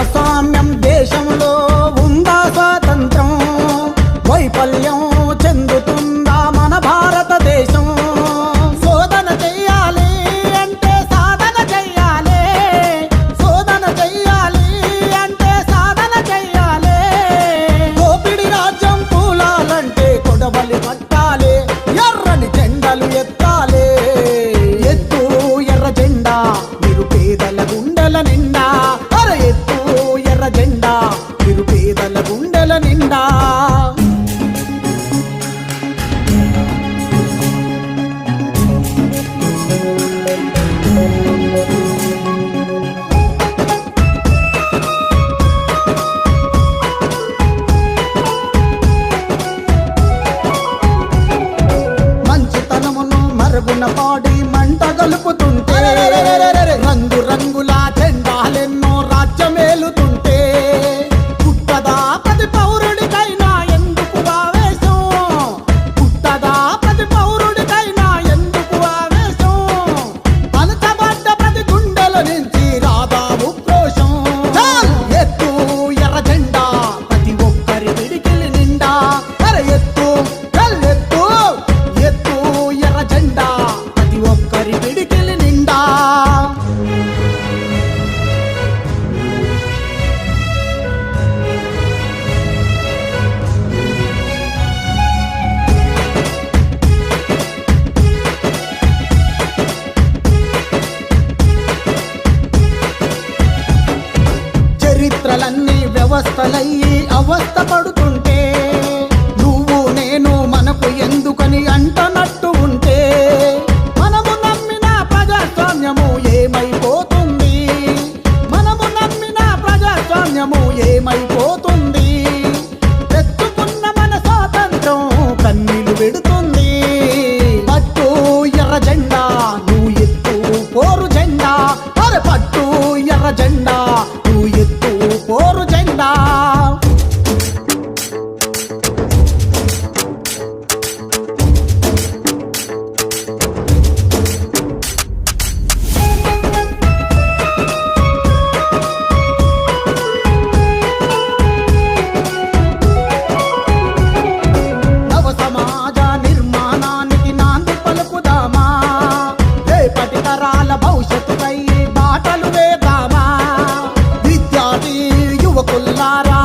Hasan అవస్థలయ్యి అవస్థ పడుతుంటే యువకుల్లారా